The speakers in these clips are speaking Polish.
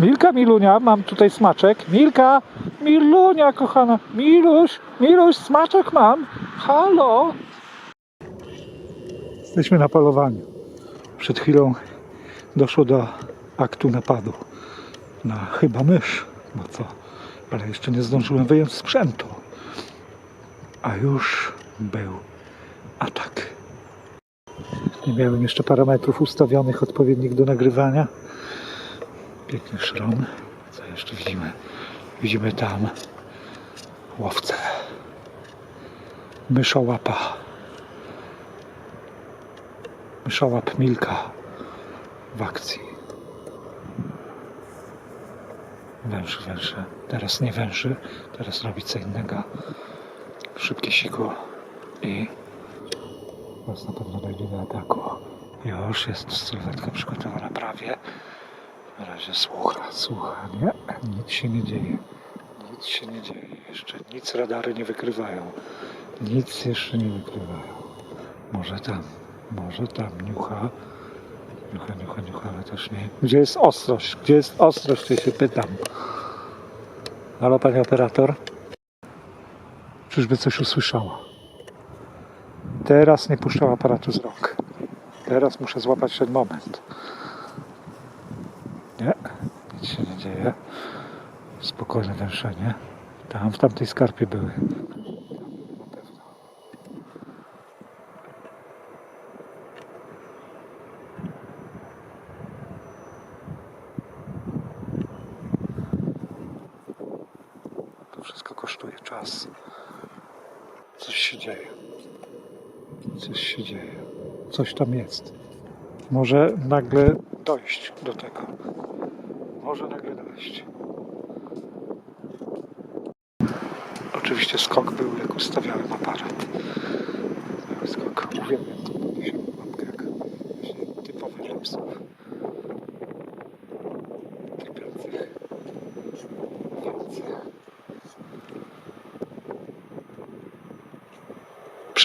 Milka, Milunia, mam tutaj smaczek. Milka, Milunia kochana. Miluś, Miluś, smaczek mam. Halo. Jesteśmy na polowaniu. Przed chwilą doszło do aktu napadu na chyba mysz, bo co, ale jeszcze nie zdążyłem wyjąć sprzętu. A już był atak. Nie miałem jeszcze parametrów ustawionych odpowiednich do nagrywania. Piękny szron. Co jeszcze widzimy? Widzimy tam łowcę. Myszołapa. Myszołap Milka w akcji. Węży, węży. Teraz nie węży, teraz robi co innego. Szybkie siku i teraz na pewno dojdzie do ataku. Już jest sylwetka przygotowana prawie. Na razie słucha, słucha. Nie, nic się nie dzieje. Nic się nie dzieje. Jeszcze nic radary nie wykrywają. Nic jeszcze nie wykrywają. Może tam, może tam niucha. Niucha, niucha, niucha, ale też nie. Gdzie jest ostrość? Gdzie jest ostrość? To się pytam. Halo, panie operator? Czyżby coś usłyszała? Teraz nie puszczał aparatu z rąk. Teraz muszę złapać ten moment. Nie, nic się nie dzieje. Spokojne węszenie. Tam, w tamtej skarpie były. To wszystko kosztuje czas. Coś się dzieje. Coś się dzieje. Coś tam jest. Może nagle dojść do tego. Może nagle dojść. Oczywiście skok był, jak ustawiałem aparat.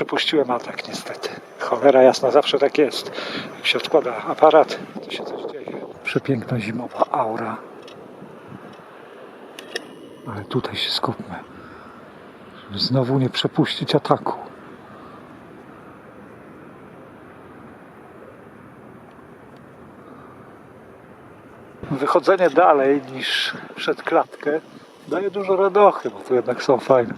Przepuściłem atak niestety. Cholera jasna, zawsze tak jest. Jak się odkłada aparat, to się coś dzieje. Przepiękna zimowa aura. Ale tutaj się skupmy. Żeby znowu nie przepuścić ataku. Wychodzenie dalej niż przed klatkę daje dużo radochy, bo tu jednak są fajne.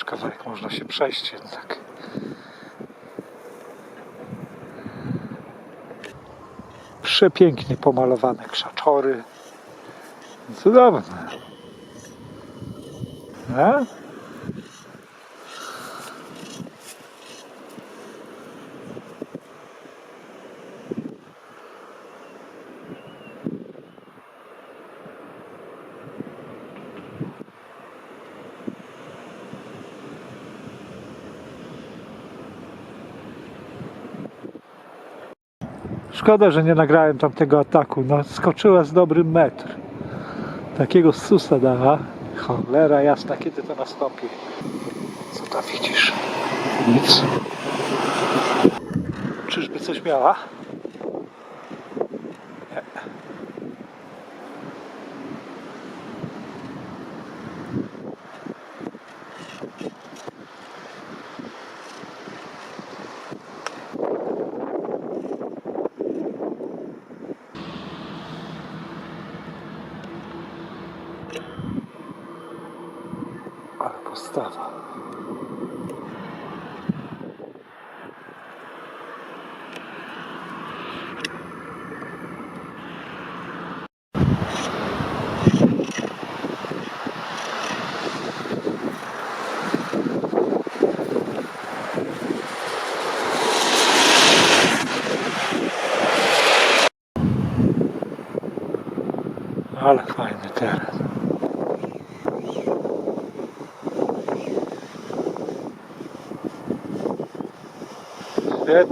Już kawałek można się przejść jednak. Przepięknie pomalowane krzaczory. Cudowne. A? Szkoda, że nie nagrałem tamtego ataku. No, skoczyła z dobrym metr. Takiego susa dała. Cholera jasna, kiedy to nastąpi. Co tam widzisz? Nic. Czyżby coś miała? Ale postawa. Ale Evet.